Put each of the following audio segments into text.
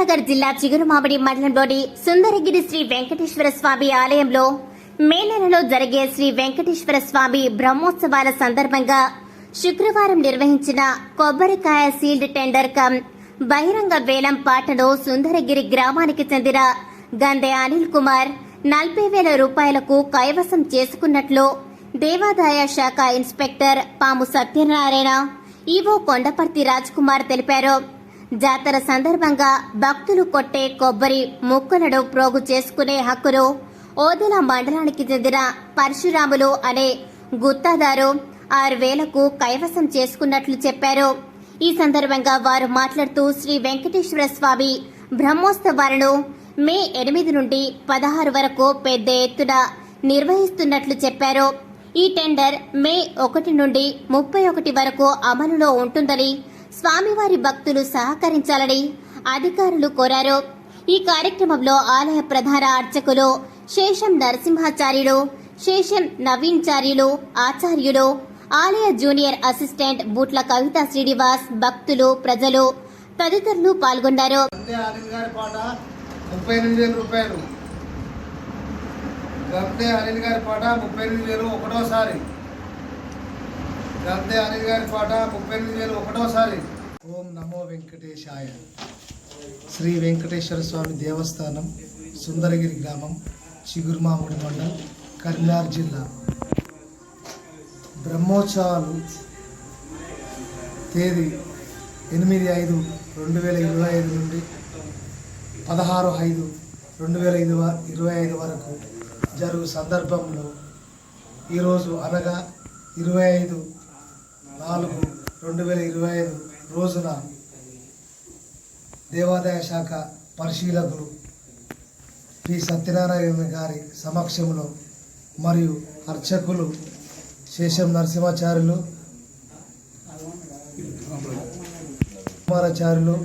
కరీంనగర్ జిల్లా చిగురుమామిడి మండలంలోని సుందరగిరి శ్రీ వెంకటేశ్వర స్వామి ఆలయంలో మే నెలలో జరిగే శ్రీ వెంకటేశ్వర స్వామి బ్రహ్మోత్సవాల సందర్భంగా శుక్రవారం నిర్వహించిన కొబ్బరికాయ సీల్డ్ టెండర్ కమ్ బహిరంగ వేలం పాటలో సుందరగిరి గ్రామానికి చెందిన గందె అనిల్ కుమార్ నలభై వేల రూపాయలకు కైవసం చేసుకున్నట్లు దేవాదాయ శాఖ ఇన్స్పెక్టర్ పాము సత్యనారాయణ ఈవో కొండపర్తి రాజ్ కుమార్ తెలిపారు. జాతర సందర్భంగా భక్తులు కొట్టే కొబ్బరి ముక్కలను ప్రోగు చేసుకునే హక్కును ఓదెల మండలానికి చెందిన పరశురాములు అనే గుత్తాదారు ఆరు వేలకు కైవసం చేసుకున్నట్లు చెప్పారు. ఈ సందర్భంగా వారు మాట్లాడుతూ శ్రీ వెంకటేశ్వర స్వామి బ్రహ్మోత్సవాలను మే ఎనిమిది నుండి పదహారు వరకు పెద్ద ఎత్తున నిర్వహిస్తున్నట్లు చెప్పారు. ఈ టెండర్ మే ఒకటి నుండి ముప్పై ఒకటి వరకు అమలులో ఉంటుందని స్వామివారి భక్తులు సహకరించాలని అధికారులు కోరారు. ఈ కార్యక్రమంలో ఆలయ ప్రధాన అర్చకులు శేషం నరసింహాచార్యులు శేషం నవీన్చార్యులు ఆచార్యులు ఆలయ జూనియర్ అసిస్టెంట్ బూట్ల కవిత శ్రీనివాస్ భక్తులు ప్రజలు తదితరులు పాల్గొన్నారు. ముప్పై ఎనిమిది వేల రూపాయలు. గంతే అనిల్ గారి పాట ముప్పై ఎనిమిది వేలు ఒకటోసారి. గంతే అనిల్ గారి పాట ముప్పై ఎనిమిది వేలు ఒకటోసారి. ఓం నమో వెంకటేశాయ. శ్రీ వెంకటేశ్వర స్వామి దేవస్థానం సుందరగిరి గ్రామం చిగురుమాముడి మండలం కరీంనగర్ జిల్లా. బ్రహ్మోత్సవాలు తేదీ ఎనిమిది ఐదు రెండు వేల ఇరవై ఐదు నుండి పదహారు ఐదు రెండు వేల ఇరవై ఇరవై ఐదు వరకు జరుగు సందర్భంలో ఈరోజు అనగా ఇరవై ఐదు నాలుగు రెండు వేల ఇరవై ఐదు రోజున దేవాదాయ శాఖ పరిశీలకులు పి. సత్యనారాయణ గారి సమక్షంలో మరియు అర్చకులు శేషం నరసింహాచార్యులు కుమారాచార్యులు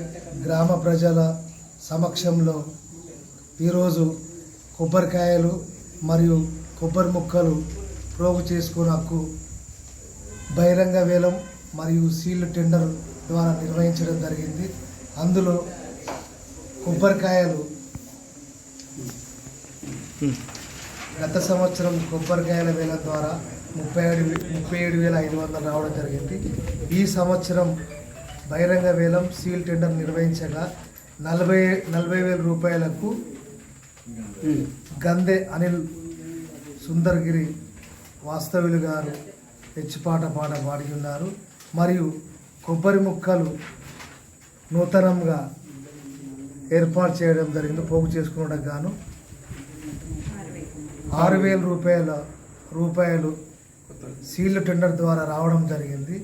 గ్రామ ప్రజల సమక్షంలో ఈరోజు కొబ్బరికాయలు మరియు కొబ్బరి ముక్కలు ప్రోగు చేసుకున్న హక్కు బహిరంగ వేలం మరియు సీల్ టెండర్ ద్వారా నిర్వహించడం జరిగింది. అందులో కొబ్బరికాయలు గత సంవత్సరం కొబ్బరికాయల వేలం ద్వారా ముప్పై ఏడు ముప్పై ఏడు వేల ఐదు వందలు రావడం జరిగింది. ఈ సంవత్సరం బహిరంగ వేలం సీల్ టెండర్ నిర్వహించగా నలభై నలభై వేల రూపాయలకు గందె అనిల్ సుందర్గిరి వాస్తవ్యులు గారు హెచ్చుపాట పాట పాడి ఉన్నారు మరియు కొబ్బరి ముక్కలు నూతనంగా ఏర్పాటు చేయడం జరిగింది. పోగు చేసుకోవడం గాను ఆరు వేల రూపాయల రూపాయలు సీల్ టెండర్ ద్వారా రావడం జరిగింది.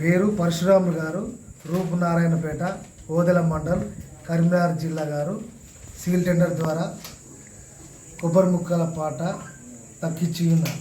పేరు పరశురాములు గారు రూపనారాయణపేట ఓదెల మండల్ కరీంనగర్ జిల్లా గారు. సీల్ టెండర్ ద్వారా కొబ్బరి ముక్కల పాట తక్కించి ఉన్నారు